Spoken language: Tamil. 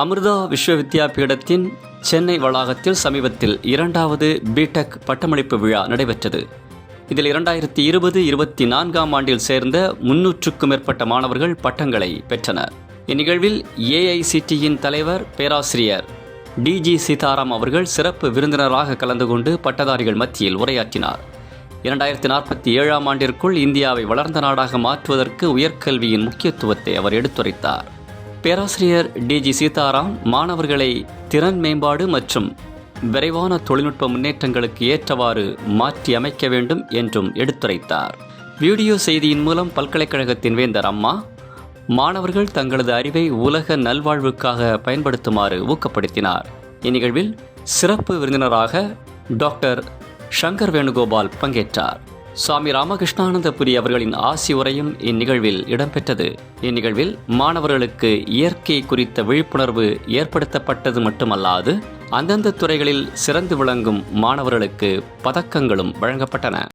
அமிர்தா விஸ்வவித்யாபீடத்தின் சென்னை வளாகத்தில் சமீபத்தில் இரண்டாவது பிடெக் பட்டமளிப்பு விழா நடைபெற்றது. இதில் இரண்டாயிரத்தி இருபது இருபத்தி நான்காம் ஆண்டில் சேர்ந்த முன்னூற்றுக்கும் மேற்பட்ட மாணவர்கள் பட்டங்களை பெற்றனர். இந்நிகழ்வில் ஏஐசிடியின் தலைவர் பேராசிரியர் டிஜி சீதாராம் அவர்கள் சிறப்பு விருந்தினராக கலந்து கொண்டு பட்டதாரிகள் மத்தியில் உரையாற்றினார். இரண்டாயிரத்தி நாற்பத்தி ஏழாம் ஆண்டிற்குள் இந்தியாவை வளர்ந்த நாடாக மாற்றுவதற்கு உயர்கல்வியின் முக்கியத்துவத்தை அவர் எடுத்துரைத்தார். பேராசிரியர் டிஜி சீதாராம் மாணவர்களை திறன் மேம்பாடு மற்றும் விரைவான தொழில்நுட்ப முன்னேற்றங்களுக்கு ஏற்றவாறு மாற்றி அமைக்க வேண்டும் என்றும் எடுத்துரைத்தார். வீடியோ செய்தியின் மூலம் பல்கலைக்கழகத்தின் வேந்தர் அம்மா மாணவர்கள் தங்களது அறிவை உலக நல்வாழ்வுக்காக பயன்படுத்துமாறு ஊக்கப்படுத்தினார். இந்நிகழ்வில் சிறப்பு விருந்தினராக டாக்டர் சங்கர் வேணுகோபால் பங்கேற்றார். சுவாமி ராமகிருஷ்ணானந்தபுரி அவர்களின் ஆசி உரையும் இந்நிகழ்வில் இடம்பெற்றது. இந்நிகழ்வில் மாணவர்களுக்கு இயற்கை குறித்த விழிப்புணர்வு ஏற்படுத்தப்பட்டது மட்டுமல்லாது அந்தந்த துறைகளில் சிறந்து விளங்கும் மாணவர்களுக்கு பதக்கங்களும் வழங்கப்பட்டன.